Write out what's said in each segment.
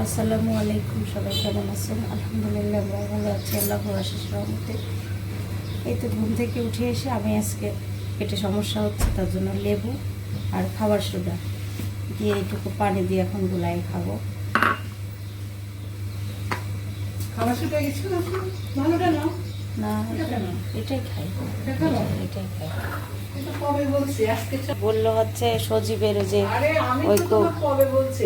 আসসালামু আলাইকুম সবাই কেমন আছেন? আলহামদুলিল্লাহ আমরা ভালো আছি আল্লাহ আশিস রহমতে। এই তো ঘুম থেকে উঠে এসে আমি আজকে পেটে সমস্যা হচ্ছে তার জন্য লেবু আর খাবার সোডা দিয়ে এইটুকু পানি দিয়ে এখন গুলাই খাব। খাবার ভালোটা না এটাই খাই। এটাই খাই। বলছি? বলল হচ্ছে সজীবের যে ওই তো কবে বলছি?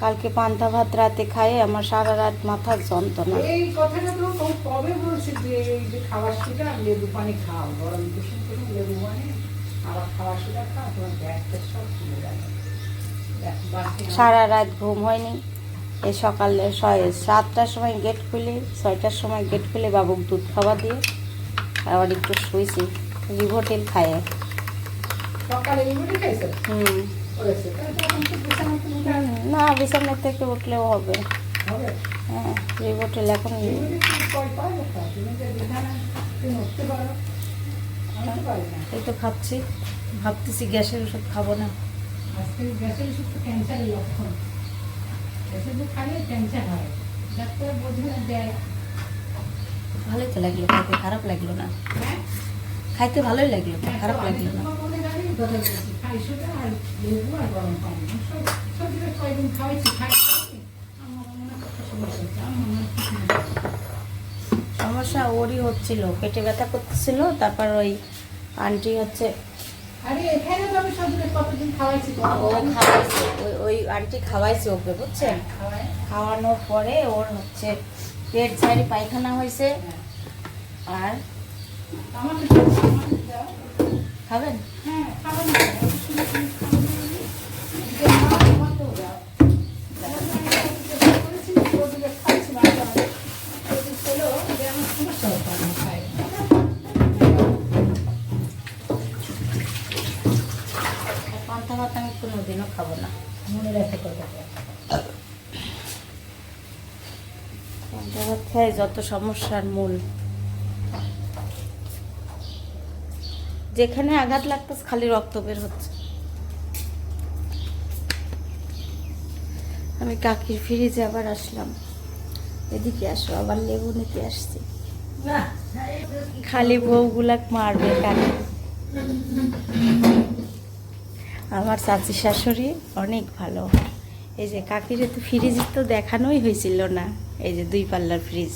কালকে পান্তা ভাত রাতে খায়ে আমার সারা রাত মাথার যন্ত্রণা। এই কথাটা তো কবে বলছি যে এই যে খাবার আর লেবু পানি খাও গরম কুসুম করে লেবু পানি আবার খাবার শুটা খাও তোমার গ্যাসটা সব কমে যাবে সারা রাত ঘুম হয়নি। এই সকালে ছয় সাতটার সময় গেট খুলি ছয়টার সময় গেট খুলে বাবুক দুধ খাওয়া দিয়ে আবার একটু শুয়েছি রিভোটেল খায়। সকালে হুম। না বিছানা থেকে উঠলেও হবে। হ্যাঁ রিভোটেল এখন এই তো খাচ্ছি। ভাবতেছি গ্যাসের ওষুধ খাব না। গ্যাসের ওষুধ তো ক্যান্সারের লক্ষণ গ্যাসের ওষুধ খাইলে ক্যান্সার হয়? ডাক্তার বোঝে না দেয় ভালোই তো লাগল খাইতে খারাপ লাগল না। হ্যাঁ খাইতে ভালোই লাগল খারাপ লাগল না আর লেবু আর গরম পানি কয়েকদিন খাওয়াইছি খাইছি। আমার মনে সমস্যা হচ্ছে আমার মনে। সমস্যা ওরই হচ্ছিল পেটে ব্যথা করতেছিল তারপর ওই আন্টি হচ্ছে ও খাওয়াইছে ওই আন্টি খাওয়াইছে ওকে বুঝছেন খাওয়ানোর পরে ওর হচ্ছে পেট ঝাড়ি পায়খানা হয়েছে হ্যাঁ। আর। খাবেন হ্যাঁ খাওয়ানো কোনোদিনও খাব না মনে রেখে কথাটা। পান্তা যত সমস্যার মূল যেখানে আঘাত লাগতেছে খালি রক্ত বের হচ্ছে। আমি কাকির ফ্রিজে আবার আসলাম। এদিকে আসো, আবার লেবু নিতে আসছি। খালি বউগুলাক মারবে কানে? আমার চাচি শাশুড়ি অনেক ভালো। এই যে কাকির তো ফ্রিজ তো দেখানোই হয়েছিল না। এই যে দুই পাল্লার ফ্রিজ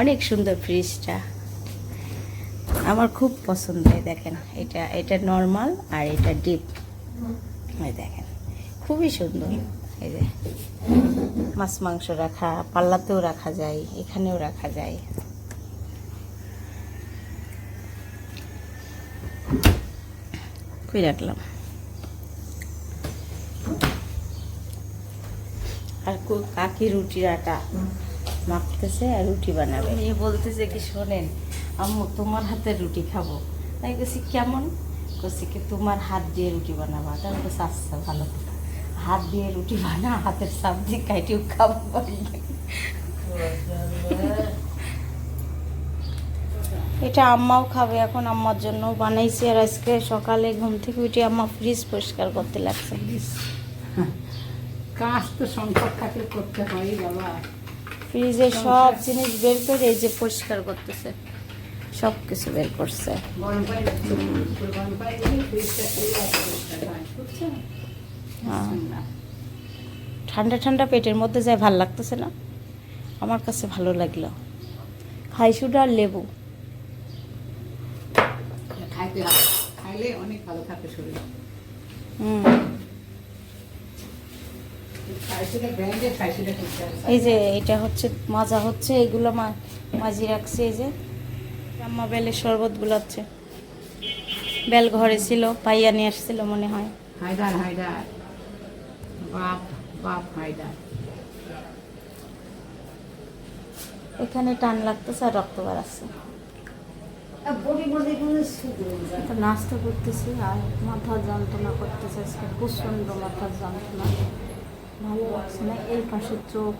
অনেক সুন্দর ফ্রিজটা আমার খুব পছন্দ হয়, দেখেন। এটা এটা নর্মাল আর এটা ডিপ এই দেখেন, খুবই সুন্দর। এই যে, মাছ মাংস রাখা, পাল্লাতেও রাখা যায়, এখানেও রাখা যায়। কই রাখলাম? আর কাকি রুটির আটা। মাখতেছে আর রুটি বানাবে। এ বলতেছে কি শোনেন আম্মু তোমার হাতের রুটি খাব। তাই বলছি কেমন? বলছি কি তোমার হাত দিয়ে রুটি বানাবা। তাহলে বলছে আচ্ছা ভালো কথা। হাত দিয়ে রুটি বানা হাতের সাপ দিয়ে কাইটিও খাব এটা আম্মাও খাবে এখন আম্মার জন্য বানাইছি আর আজকে সকালে ঘুম থেকে উঠে আম্মা ফ্রিজ পরিষ্কার করতে লাগছে। কাজ তো সংকট থাকলে করতে হয় বাবা। ফ্রিজে সব জিনিস বের করে এই যে পরিষ্কার করতেছে। সব কিছু বের করছে। হ্যাঁ। ঠান্ডা ঠান্ডা পেটের মধ্যে যায় ভালো লাগতেছে না? আমার কাছে ভালো লাগল। খাই সুডা আর লেবু। খাইলে অনেক ভালো থাকে শরীর। হুম খাইছিটা ব্র্যান্ডের খাইছিটা করতে হবে এই যে এটা হচ্ছে মাজা হচ্ছে এগুলো মা মাজি রাখছে এই যে। আম্মা বেলের শরবত গুলাচ্ছে। বেল ঘরে ছিল পাইয়া নিয়ে আসছিল মনে হয়। হায়দার হায়দার। বাপ বাপ হায়দার। এখানে টান লাগতেছে আর রক্ত বাড়াচ্ছে। নাস্তা করতেছি আর মাথা যন্ত্রণা করতেছে প্রচণ্ড মাথার যন্ত্রণা। ভালো লাগছে না এই পাশের চোখ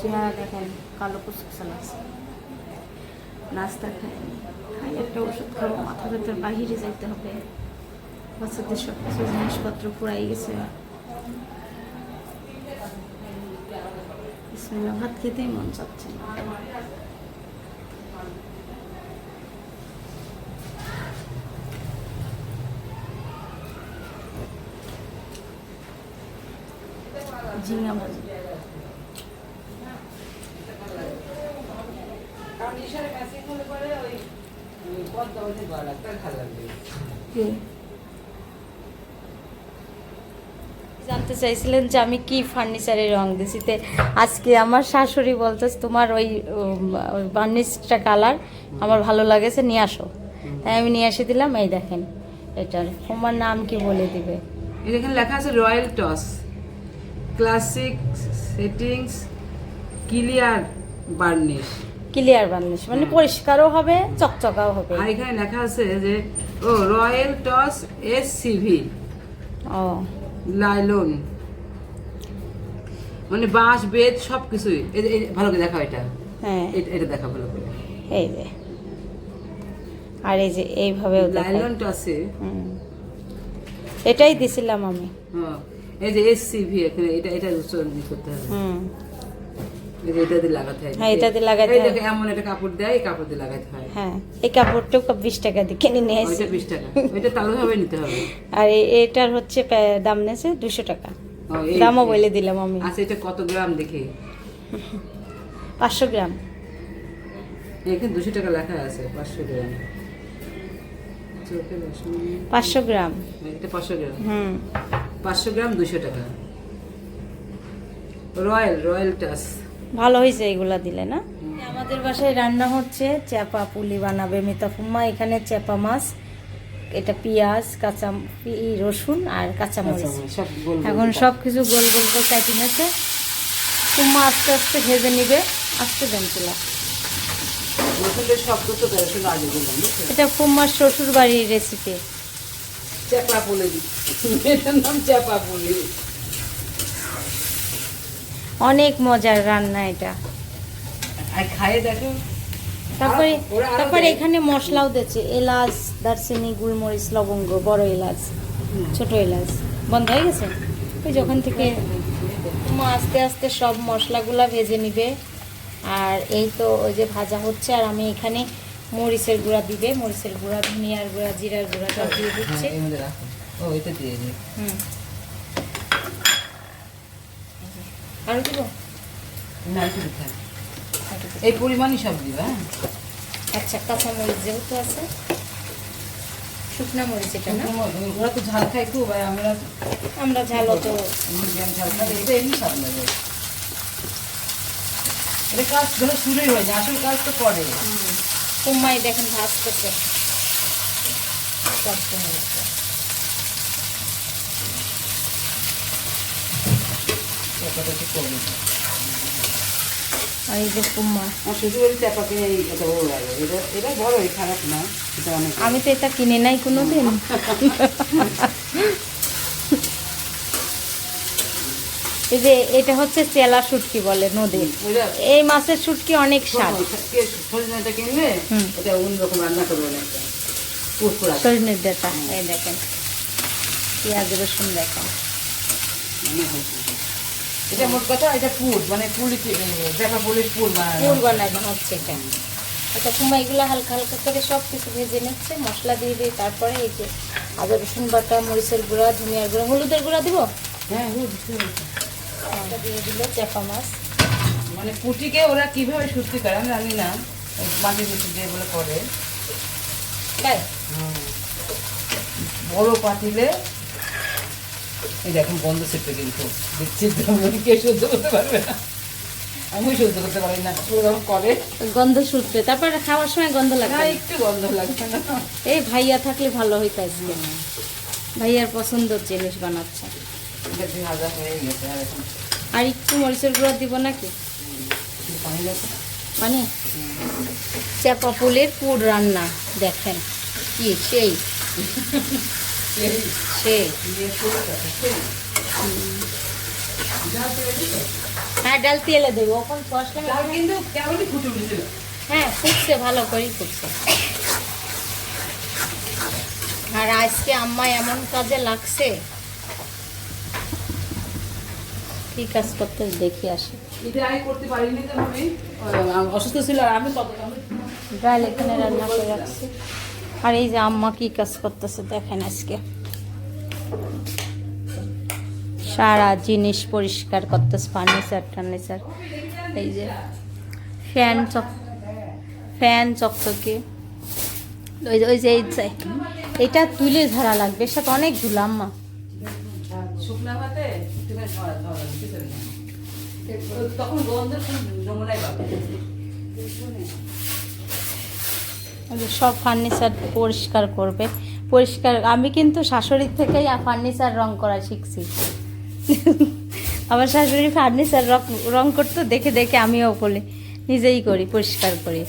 চেহারা দেখেন, কালো কুচকুচে লাগছে। নাস্তা খাইনি। খাই, একটা ওষুধ খাব, মাথা ভেতর বাহিরে যাইতে হবে। বাচ্চাদের সব কিছু জিনিসপত্র পুরাই গেছে। ভাত খেতেই মন চাচ্ছে না ঝিঙা ভাজি কারণ ইশারে ম্যাচিং হলে পরে ওই ওই পদ্মা ওঠে গলা তার জানতে চাইছিলেন যে আমি কি ফার্নিচারে রং দিছি তে আজকে আমার শাশুড়ি বলতেছে তোমার ওই বার্নিশটা কালার আমার ভালো লাগেছে নিয়ে আসো। তাই আমি নিয়ে এসে দিলাম এই দেখেন এটার। তোমার নাম কি বলে দিবে? এখানে লেখা আছে royal toss. Classic settings clear varnish clear varnish মানে পরিষ্কারও হবে চকচকাও হবে। আর এখানে লেখা আছে যে ও রয়্যাল টস এস সিভি ও। লাইলন মানে বাঁশ বেদ সব কিছুই ভালো করে দেখা এটা। হ্যাঁ। এটা- দেখা ভালো করে। এই যে। আর এই যে এইভাবে লাইলন টসে হুম। এটাই দিছিলাম আমি। হ্যাঁ। এই যে এস সিভি এখানে এটা এটা উচ্চারণ করতে হবে। এটা দিয়ে লাগাতে হয়। হ্যাঁ, এটা দিয়ে লাগাতে হয়। দেখো, এমন একটা কাপড় দেয় এই কাপড় দিয়ে লাগাতে হয়। হ্যাঁ এই কাপড়টাও বিশ টাকা দিয়ে কিনে নিয়ে এসেছি ওইটা টাকা। ওইটা তালু ভাবে নিতে হবে। আর এটার হচ্ছে দাম নেছে দুশো টাকা। দামও বলে দিলাম আমি। আচ্ছা এটা কত গ্রাম দেখি? পাঁচশো গ্রাম। এখানে দুশো টাকা লেখা আছে পাঁচশো গ্রাম। চোখে রসুন। পাঁচশো গ্রাম। এটা পাঁচশো গ্রাম? হুম। পাঁচশো গ্রাম দুশো টাকা। রয়্যাল রয়্যাল টাস। ভালো হয়েছে এগুলা দিলে না? আমাদের বাসায় রান্না হচ্ছে চ্যাপা পুলি বানাবে মিতাফুম্মা এখানে চ্যাপা মাছ এটা পেঁয়াজ কাঁচা পি- রসুন আর কাঁচামরিচ। এখন সব কিছু গোল গোল করে কাটি নেছে কুম্মা আস্তে আস্তে ভেজে নিবে। আস্তে দেন তুলা রসুনের শব্দ তো রসুন আগে বললাম বুঝছ? এটা কুম্মার শ্বশুর বাড়ির রেসিপি পুলি এটার নাম পুলি অনেক মজার রান্না এটা। আর খাইয়ে দেখো। তারপরে তারপরে এখানে মশলাও দিচ্ছে। এলাচ দারচিনি গুলমরিচ লবঙ্গ বড় এলাচ ছোট এলাচ। বন্ধ হয়ে গেছে? ওই যখন থেকে আস্তে আস্তে সব মশলাগুলা ভেজে নিবে। আর এই তো ওই যে ভাজা হচ্ছে আর আমি এখানে মরিচের গুঁড়া দিবে মরিচের গুঁড়া ধনিয়ার গুঁড়া জিরার গুঁড়া সব দিয়ে দিচ্ছে। হ্যাঁ, হুম। আরও দিব? এই পরিমাণই সব দিবা হ্যাঁ? আচ্ছা কাঁচা মরিচ যেহেতু আছে শুকনা মরিচ এটা না? ওরা তো ঝাল খায় খুব আর আমরা আমরা ঝাল অত মিডিয়াম ঝাল খাই এটা এমনি স্বাদ লাগে। এটা কাজ ধরো শুরুই হয়ে যায় আসল কাজ তো পরে। কুম্মাই দেখেন ভাজতেছে কষ্ট হয়েছে। আর এই যে কুম্মা না আমি তো এটা কিনে নাই কোনো দিন এই যে এটা হচ্ছে চেলা শুটকি বলে নদীর। এই মাছের শুটকি অনেক স্বাদ। সজনের ডাটা এই দেখেন। পেঁয়াজ রসুন দেখেন। এটা মোট কথা এটা পুর মানে পুলি দেখা পুলির পুর পুর বানানো হচ্ছে এটা। আচ্ছা এগুলো হালকা হালকা করে সব কিছু ভেজে নিচ্ছে মশলা দিয়ে দিয়ে তারপরে এই যে আদা রসুন বাটা মরিচের গুঁড়া ধনিয়ার গুঁড়া হলুদের গুঁড়া দিব? হ্যাঁ বুঝতে দিয়ে দিল চেপা মাছ। মানে পুটিকে ওরা কীভাবে করে আমি জানি না মাটির দিয়ে বলে করে। তাই? বড় পাতিলে এই দেখুন বন্ধ সেটে কিন্তু কে সহ্য করতে পারবে না। আমি সহ্য করতে পারি না ওরকম করে। গন্ধ শুটবে তারপরে খাওয়ার সময় গন্ধ না? একটু গন্ধ লাগবে না। এই ভাইয়া থাকলে ভালো হইতো আজকে। ভাইয়ার পছন্দের জিনিস বানাচ্ছে। আর একটু মরিচের গুঁড়া দিব নাকি? মানে চেপা ফুলের পুর রান্না দেখেন। কি সেই? সেই। হ্যাঁ ডাল তেলে দেবো। উঠেছিল। হ্যাঁ ফুটছে ভালো করেই ফুটছে। আর আজকে আম্মা এমন কাজে লাগছে কি কাজ করতে দেখি আসি। এটা আমি করতে পারিনি তো আমি। অসুস্থ ছিল আর আমি কত ডাল এখানে রান্না করে রাখছি। আর এই যে আম্মা কি কাজ করতেছে দেখেন আজকে। সারা জিনিস পরিষ্কার করতেছে ফার্নিচার টার্নিচার। এই যে ফ্যান চক ফ্যান চকচকে। ওই যে ওই যে এই যে এটা তুলে ধরা লাগবে সাথে অনেক ধুলো আম্মা। শুকনা ভাতে তুমি ধরা ধরা কিছু না। তখন গন্ধ নমুনাই পাবে সব ফার্নিচার পরিষ্কার করবে। পরিষ্কার আমি কিন্তু শাশুড়ির থেকেই ফার্নিচার রং করা শিখছি। আমার শাশুড়ি ফার্নিচার রং রং করতো দেখে দেখে আমিও বলি নিজেই করি পরিষ্কার করি।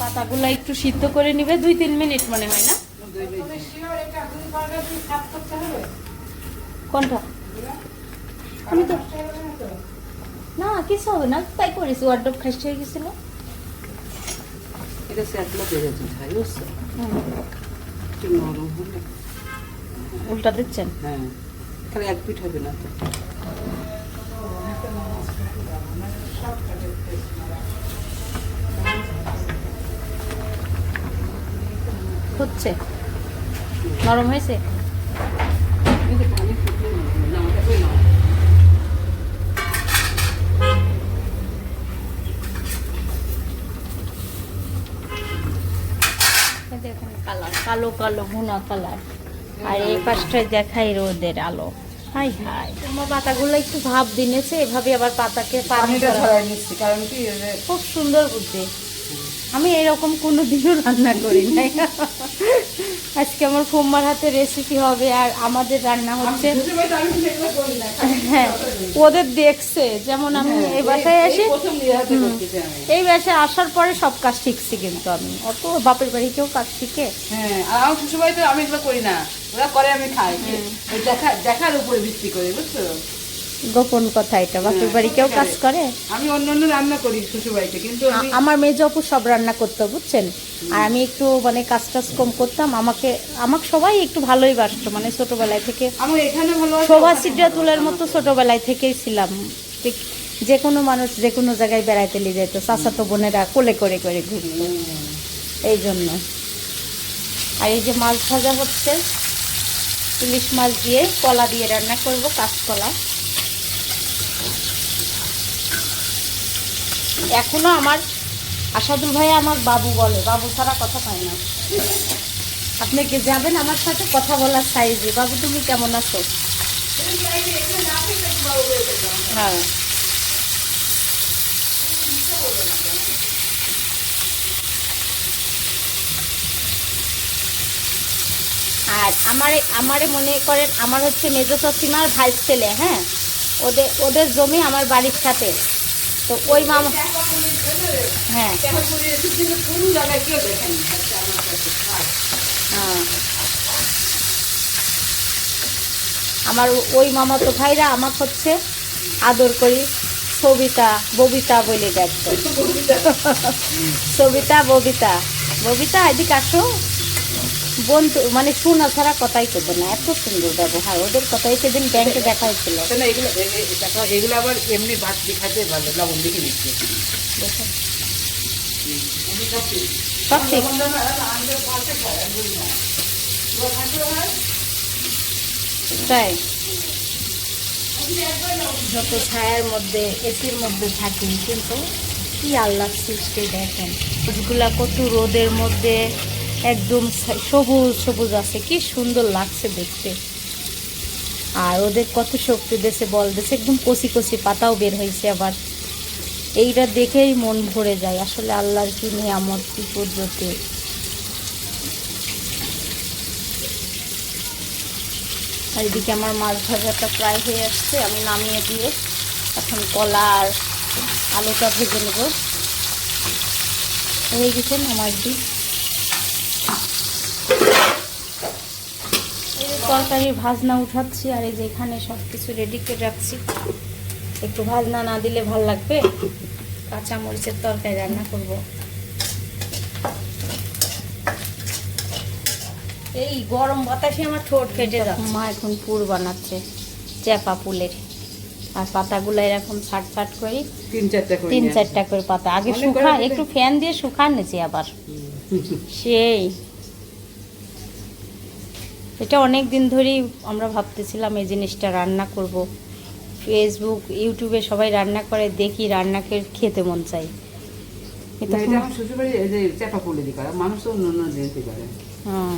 পাতাগুলো একটু সিদ্ধ করে নিবে দুই তিন মিনিট মনে হয় না? কোনটা? আমি তো না কিছু হবে না তাই করেছি হয়ে গেছিল। এটা স্যাটলা বেড়ে যায় ভাই বুঝছ? একটু নরম হলে। উল্টা দিচ্ছেন? হ্যাঁ এক পিঠ হবে না তো। হচ্ছে। নরম হয়েছে? দেখেন কালার কালো কালো ভুনা কালার। আর এই পাশটায় দেখাই রোদের আলো। Hi hi. তোমার পাতাগুলো একটু ভাব দিনেছে এভাবে আবার পাতাকে পানি কারণ কি খুব সুন্দর বুদ্ধি। আমি এরকম কোনো দিনও রান্না করি নাই। আজকে আমার ফুম্মার হাতে রেসিপি হবে আর আমাদের রান্না হচ্ছে। হ্যাঁ ওদের দেখছে যেমন আমি হ্যাঁ, এই বাসায় আসি। এই বাসায় আসার পরে সব কাজ শিখছি কিন্তু আমি। অত বাপের বাড়ি কেউ কাজ শিখে। হ্যাঁ আর আমার শ্বশুরবাড়িতে আমি এগুলো করি না। ওরা করে আমি খাই। দেখার উপরে ভিত্তি করে বুঝছ? গোপন কথা এটা বাপের বাড়ি কেউ কাজ করে? আমি অন্য অন্য রান্না করি শ্বশুরবাড়িতে কিন্তু আমার মেজ অপু সব রান্না করতো বুঝছেন? আর আমি একটু মানে কাজ টাজ কম করতাম আমাকে আমাকে সবাই একটু ভালোই বাসতো মানে ছোটবেলায় থেকে আমার এখানে ভালো শোভা সিদ্ধাতুলের ভালো মতো ছোটবেলায় থেকেই ছিলাম। ঠিক যে কোনো মানুষ যে কোনো জায়গায় বেড়াইতে নিয়ে যেত চাচাতো বোনেরা কোলে করে করে ঘুরতো। এই জন্য। আর এই যে মাছ ভাজা হচ্ছে ইলিশ মাছ দিয়ে কলা দিয়ে রান্না করব কাঁচকলা। এখনও আমার আসাদুল ভাই আমার বাবু বলে। বাবু ছাড়া কথা পায় না। আপনি কি যাবেন আমার সাথে? কথা বলার সাইজে। বাবু, তুমি কেমন আছো? হ্যাঁ। আর আমারে আমারে মনে করেন, আমার হচ্ছে মেজো চসিমার ভাই ছেলে হ্যাঁ? ওদের ওদের জমি আমার বাড়ির সাথে। তো ওই মামা হ্যাঁ আমার। হ্যাঁ। আমার ওই মামাতো ভাইরা আমাকে হচ্ছে আদর করি, সবিতা, ববিতা বলে ডাকতো সবিতা, ববিতা ববিতা, এদিকে আসো বন্ধু মানে শোনা ছাড়া কথাই করবে না এত সুন্দর ব্যবহার ওদের কথাই সেদিন ব্যাংকে দেখা হয়েছিল কেন এগুলো আবার এমনি ভাত দিয়ে ভালো লবণ দেখে নিচ্ছে। সব ঠিক। তাই? যত ছায়ার মধ্যে এসির মধ্যে থাকি কিন্তু কি আল্লাহ সৃষ্টি দেখেন? গাছগুলা কত রোদের মধ্যে একদম সবুজ সবুজ আছে। কি সুন্দর লাগছে দেখতে। আর ওদের কত শক্তি দেশে বল দেশে একদম কচি কচি পাতাও বের হয়েছে আবার। এইটা দেখেই মন ভরে যায়। আসলে আল্লাহর কি নিয়ামত কি পদ্ধতি এদিকে আমার মাছ ভাজাটা প্রায় হয়ে আসছে। আমি নামিয়ে দিয়ে এখন কলা আর আলুটা ভেজে নেব। হয়ে গেছেন আমার দিক এই যে তরকারির ভাজনা উঠাচ্ছি আর এই যে এখানে সব কিছু রেডি করে রাখছি। একটু ভাজনা না দিলে ভালো লাগবে? কাঁচা মরিচের তরকারি রান্না করব। এই গরম বাতাসে আমার ঠোঁট ফেটে যাচ্ছে। মা এখন পুর বানাচ্ছে চ্যাপা ফুলের আর পাতাগুলো এরকম ছাট ছাট করে। তিন চারটা করে তিন চারটা করে পাতা। আগে শুকা একটু ফ্যান দিয়ে শুকান নিয়েছি আবার। সেই। এটা অনেক দিন ধরেই আমরা ভাবতেছিলাম এই জিনিসটা রান্না করব। ফেসবুক ইউটিউবে সবাই রান্না করে দেখি রান্নাকে খেতে মন চাই এটা আমার শ্বশুরবাড়ি এই যে চাপা পড়লে দি করে মানুষ তো অন্য অন্য জিনিস করে। হ্যাঁ।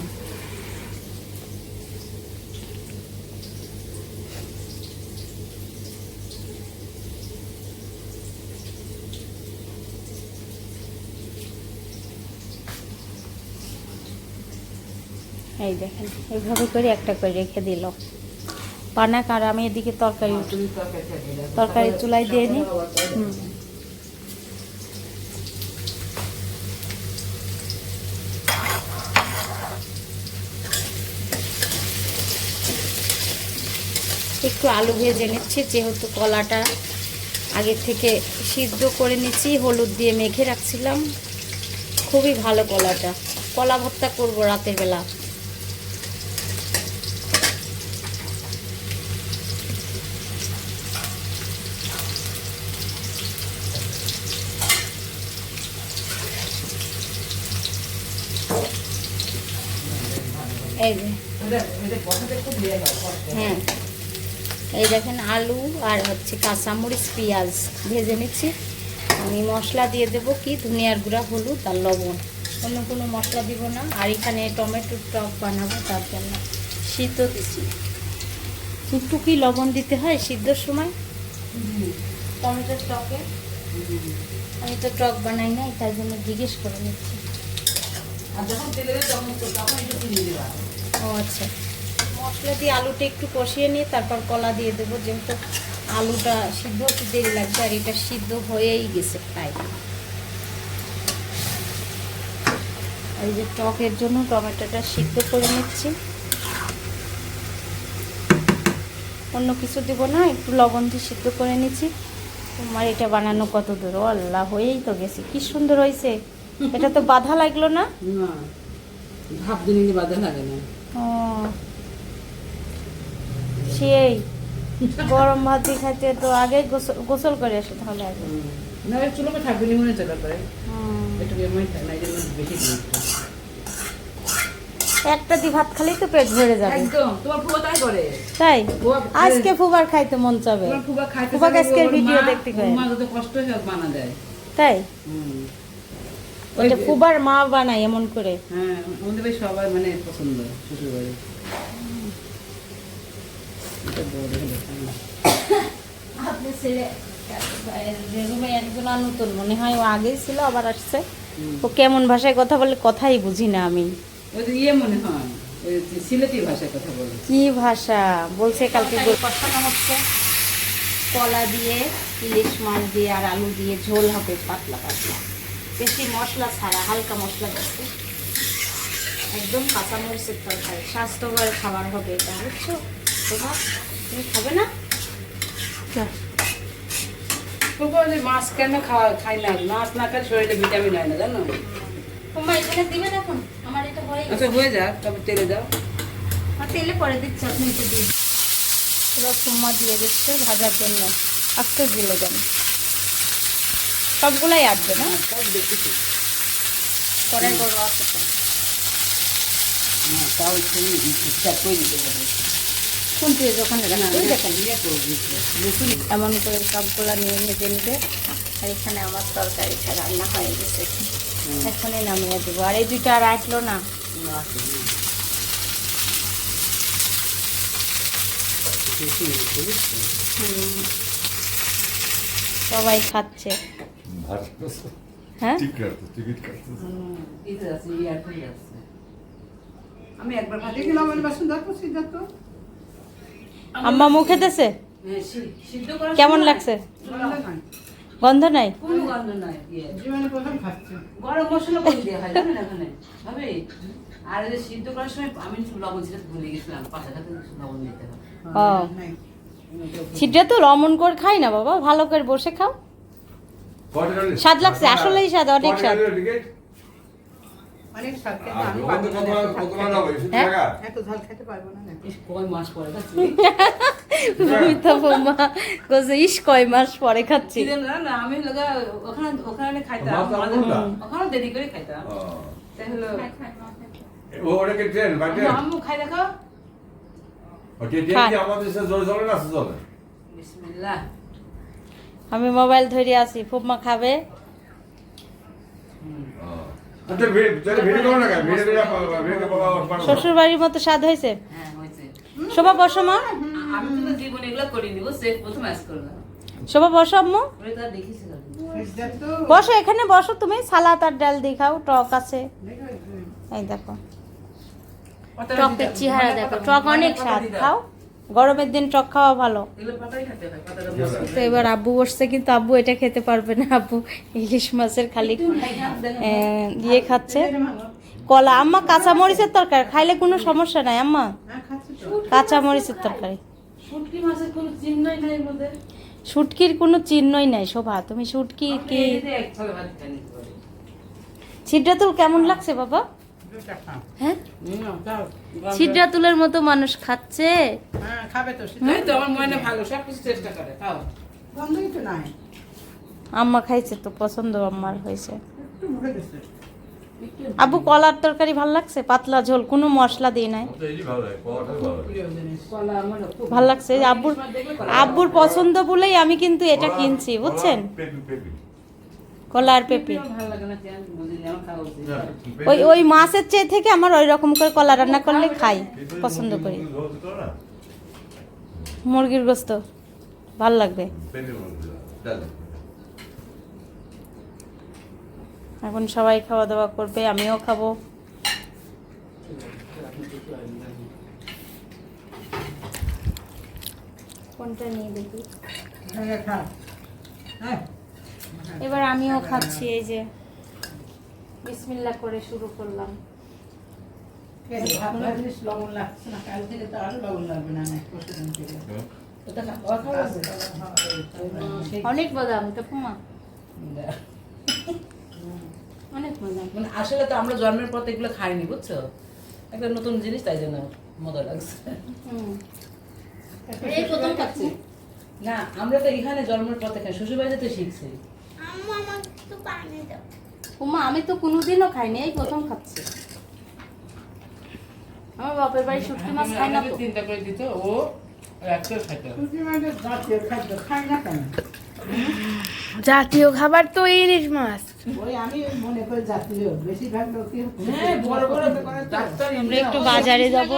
এই দেখেন, এইভাবে করে একটা করে রেখে দিল। পানাক আর আমি এদিকে তরকারি তরকারি চুলায় দিয়ে নি। হুম। একটু আলু ভেজে নিচ্ছি, যেহেতু কলাটা আগে থেকে সিদ্ধ করে নিচ্ছি হলুদ দিয়ে মেখে রাখছিলাম। খুবই ভালো কলাটা। কলা ভর্তা করব রাতের বেলা এই যে এটা এটা বসাতে খুব ইয়ে হয়, এই দেখেন আলু আর হচ্ছে কাঁচামরিচ পেঁয়াজ ভেজে নিচ্ছি। আমি মশলা দিয়ে দেবো কি? ধনিয়ার গুঁড়া হলুদ আর লবণ। অন্য কোনো মশলা দিব না। আর এখানে টমেটোর টক বানাবো তার জন্য সিদ্ধ দিচ্ছি। একটু কি লবণ দিতে হয় সিদ্ধর সময়? টমেটোর টকে? আমি তো টক বানাই নাই তাই জন্য জিজ্ঞেস করে নিচ্ছি। আর যখন তেলে তখন তখন একটু চিনি দিবা। ও আচ্ছা। মশলা দিয়ে আলুটা একটু কষিয়ে নিয়ে তারপর কলা দিয়ে দেবো, যেহেতু আলুটা সিদ্ধ হতে দেরি লাগবে আর এটা সিদ্ধ হয়েই গেছে প্রায়। এই যে টকের জন্য টমেটোটা সিদ্ধ করে নিচ্ছি। অন্য কিছু দেবো না, একটু লবণ দিয়ে সিদ্ধ করে নিচ্ছি। তোমার এটা বানানো কত দূর আল্লাহ, হয়েই তো গেছে, কি সুন্দর হয়েছে। এটা তো বাধা লাগল না? ভাব বাধা লাগে না। সেই গরম ভাত দিয়ে খাইতে তো আগে গোসল- করে আসে তাহলে আগে। না চুলোকে থাকবে নি মনে চলে করে একটু এমনি থাকে না এই জন্য বেশি একটা দি ভাত খালি তো পেট ভরে যাবে। একদম তোমার ফুবা তাই করে। তাই? আজকে ফুবার খাইতে মন চাবে। ফুবা খাইতে ফুবা আজকের ভিডিও দেখতে মা যত কষ্ট হয় বানা দেয়। তাই? হুম। ওইটা ওই- ফুবার মা বানায় এমন করে। হ্যাঁ আমাদের সবাই মানে পছন্দ শ্বশুর বাড়ি। আপনি ছেলে রেজুমে একজন নতুন মনে হয় ও আগেই ছিল আবার আসছে। ও কেমন ভাষায় কথা বলে কথাই বুঝি না আমি। ওই ইয়ে মনে হয় সিলেটি ভাষায় কথা বলে। কি ভাষা? বলছে কালকে কষানো হচ্ছে কলা দিয়ে ইলিশ মাছ দিয়ে আর আলু দিয়ে ঝোল হবে পাতলা পাতলা। বেশি মশলা ছাড়া হালকা মশলা দিচ্ছে একদম কাঁচা কাঁচামরিচের তরকারি। স্বাস্থ্যকর খাবার হবে এটা বুঝছ? তোমার? তুমি খাবে না? মাছ কেন খাওয়া খাই না? মাছ না খাই শরীরে ভিটামিন হয় না জানো? তোমার এখানে আমার এটা হয়ে গেছে। আচ্ছা হয়ে যাক তবে তেলে দাও। আর তেলে পরে দিচ্ছি আপনি দিন। এবার দিয়ে দিচ্ছে ভাজার জন্য। আস্তে দিলে দেন। সবগুলাই আসবে না? সব দেখেছি কড়াই বড় আছে তো। তাও একটু ঠিকঠাক করে দিতে যখন দেখেন। এমন করে সবগুলা নিয়ে ভেজে নিবে। আর এখানে আমার তরকারিটা রান্না হয়ে গেছে। এখনই নামিয়ে দেবো। আর এই দুইটা আর আসলো না। সবাই খাচ্ছে। হ্যাঁ। আমি একবার ভাতে গেলাম আমার বাসন দেখো সিদ্ধার্থ আম্মা মুখে দেছে হ্যাঁ, কেমন লাগছে গন্ধ নাই কোনো গন্ধ নাই। গরম মশলা করে দেওয়া হয় হবে আর যে সিদ্ধ করার সময় আমি লবণ ছিটা ভুলে গেছিলাম পাতা লবণ দিতে হয় ও তো রমন করে খাই না বাবা ভালো করে বসে খাও স্বাদ লাগছে, আসলেই স্বাদ, অনেক স্বাদ। হ্যাঁ? ইস, কয় মাস পরে খাচ্ছি? আমি ওখানে ওখানে খাইতাম আমাদের- ওখানে দেরি করে খাইতাম। আম্মু খাই দেখো। আমাদের দেশে জোরে চলে না চলে? বিসমিল্লাহ। আমি মোবাইল ধরে আছি ফুপমা খাবে। আচ্ছা শ্বশুর বাড়ির মতো স্বাদ হয়েছে? হ্যাঁ শোভা বসো মা। শোভা বসো আম্মু। বসো এখানে বসো তুমি। সালাদ আর ডাল দিয়ে খাও টক আছে। এই দেখো। টকের চেহারা দেখো। টক অনেক স্বাদ খাও। গরমের দিন টক খাওয়া ভালো। এগুলো পাতাই খেতে হয় পাতাটা বসে তো এবার আব্বু বসছে কিন্তু আব্বু এটা খেতে পারবে না। আব্বু ইলিশ মাছের খালি ইয়ে খাচ্ছে। কলা আম্মা কাঁচা মরিচের তরকারি খাইলে কোনো সমস্যা নাই আম্মা। কাঁচা মরিচের তরকারি। শুটকি মাছের কোনো চিহ্নই নাই শুটকির কোনো চিহ্নই নাই শোভা। তুমি শুটকি কি? ছিদ্রাতুল কেমন লাগছে বাবা। হ্যাঁ? হুম, তাও। মতো মানুষ খাচ্ছে। হ্যাঁ, খাবে তো সেটা। এই তো আমার ভালো সব কিছু চেষ্টা করে খাও গন্ধই তো নাই। আম্মা খাইছে তো পছন্দ আম্মার হয়েছে। একটু মুখে দিচ্ছে। আব্বু কলার তরকারি ভালো লাগছে? পাতলা ঝোল কোনো মশলা দিয়ে নাই। ভালো লাগছে। আব্বুর আব্বুর পছন্দ বলেই আমি কিন্তু এটা কিনছি বুঝছেন? কলা আর পেঁপে। ওই ওই মাছের চেয়ে থেকে আমার ওই রকম করে কলা রান্না করলে খাই পছন্দ করি। মুরগির গোস্ত ভালো লাগবে। এখন সবাই খাওয়া দাওয়া করবে আমিও খাব। কোনটা নিয়ে দেখি? হ্যাঁ, খাও। হ্যাঁ, এবার আমিও খাচ্ছি এই যে। বিসমিল্লা করে শুরু করলাম। অনেক বাদাম তো পুমা অনেক মানে আসলে তো আমরা জন্মের পর এগুলো খাইনি বুঝছ? একটা নতুন জিনিস তাই জন্য মজা লাগছে। হুম। এই প্রথম খাচ্ছি। না আমরা তো এখানে জন্মের পর থেকে শ্বশুর বাড়িতে তো শিখছি। উমা আমি তো কোনোদিনও খাইনি এই প্রথম খাচ্ছি। আমার বাপের বাড়ি শুটকি মাছ খাই না তো। চিন্তা করে দিত ও জাতীয় খাদ্য খাই না কেন? জাতীয় খাবার তো ইলিশ মাছ। মনে হ্যাঁ আমরা একটু বাজারে যাব।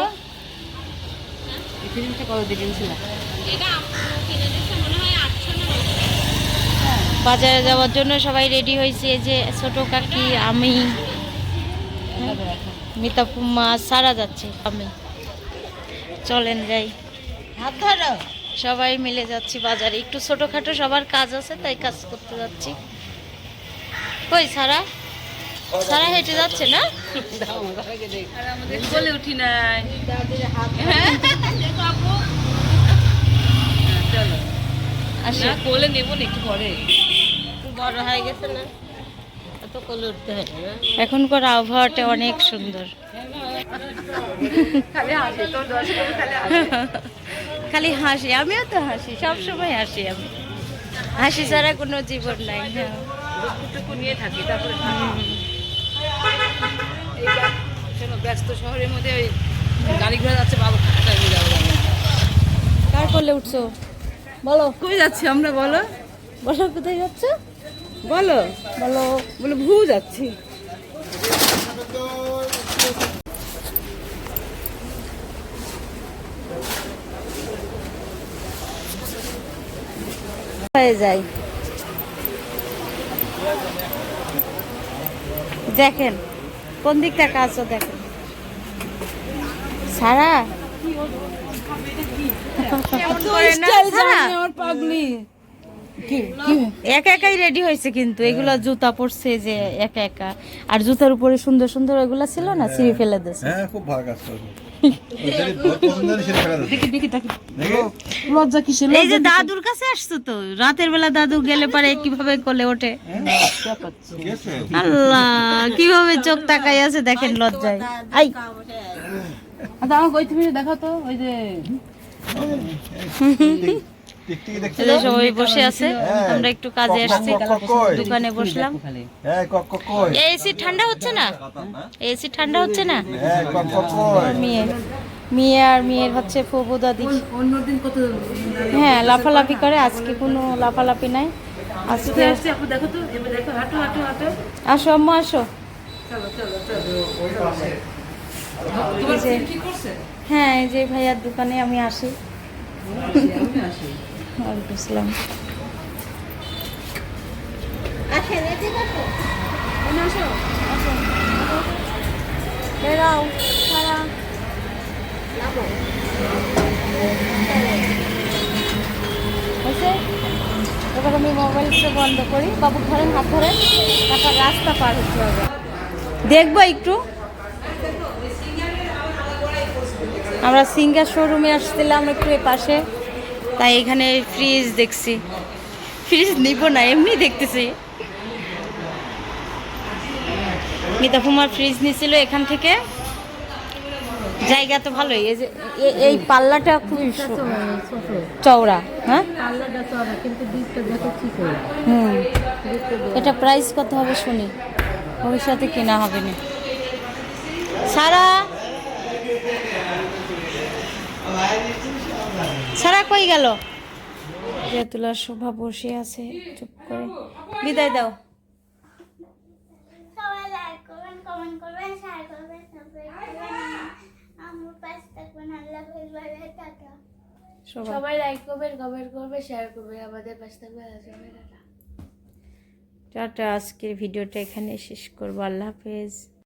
ফিল্মটা কত দিন ছিল বাজারে যাওয়ার জন্য সবাই রেডি হয়েছে যে ছোট কাকি আমি মিতা ফুম্মা সারা যাচ্ছে আমি। চলেন যাই। হাত ধরো। সবাই মিলে যাচ্ছি বাজারে। একটু ছোটখাটো সবার কাজ আছে তাই কাজ করতে যাচ্ছি। কই সারা? সারা হেঁটে যাচ্ছে না? বলে উঠি নাই। চলো। আসে না কোলে নেব না একটু পরে? বড় হয়ে গেছে না। এখনকার আবহাওয়াটা অনেক সুন্দর। খালি হাসি আমিও তো হাসি সব সময় হাসি আমি। হাসি ছাড়া কোনো জীবন নাই হ্যাঁ। নিয়ে থাকি তারপরে ব্যস্ত শহরের মধ্যে ওই গাড়ি ঘোড়া যাচ্ছে বাবু কার করলে উঠছো? বলো। কই যাচ্ছি আমরা বলো। বলো কোথায় যাচ্ছ? বলো। বলো। বলে ভু যাচ্ছি। হয়ে যায়। দেখেন কোন দিকটা কাজও দেখেন। সারা? একা একাই রেডি হয়েছে কিন্তু এগুলা জুতা পরছে যে একা একা। আর জুতার উপরে সুন্দর সুন্দর এগুলা ছিল না ছিঁড়ে ফেলে দিয়েছে। হ্যাঁ খুব ভালো কাজ এই যে দাদুর কাছে আসছো তো? রাতের বেলা দাদু গেলে পারে কীভাবে কোলে ওঠে? আল্লাহ কীভাবে চোখ তাকাই আছে দেখেন লজ্জায়। আই। আচ্ছা আমাকে ওই তুমি দেখো তো ওই যে সবাই বসে আছে আমরা একটু কাজে আসছি। দোকানে বসলাম। এসি ঠান্ডা হচ্ছে না? এসি ঠান্ডা হচ্ছে না? মেয়ে। মেয়ে আর মেয়ের হচ্ছে ফুবু দাদি। হ্যাঁ লাফালাফি করে আজকে কোনো লাফালাফি নাই। আজকে আসছে আপু দেখো তো এবার দেখো হাঁটো হাঁটো হাঁটো আসো আম্মা আসো যে- হ্যাঁ যে ভাইয়ার দোকানে আমি আসি। আমি ওয়ালাইকুম আসসালাম। বেরাও সারা এবার আমি মোবাইলটা বন্ধ করি। বাবু ধরেন হাত ধরেন তারপর রাস্তা পার হতে হবে। দেখব একটু। আমরা সিঙ্গার শোরুমে আসছিলাম একটু এ পাশে তাই এখানে ফ্রিজ দেখছি। ফ্রিজ নিব না এমনি দেখতেছি। মিতা ফুমার ফ্রিজ নিছিল এখান থেকে। জায়গা তো ভালোই এই যে এই পাল্লাটা খুবই চওড়া হ্যাঁ? হুম। এটা প্রাইস কত হবে শুনি? ভবিষ্যতে কেনা হবে না। সারা সারা কই গেল? জেতুলার শোভা বসে আছে চুপ করে। বিদায় দাও। সবাই লাইক করবেন কমেন্ট করবে শেয়ার করবে আমাদের পাশে থাকবে টাটা আজকের ভিডিওটা এখানে শেষ করব। আল্লাহ হাফেজ।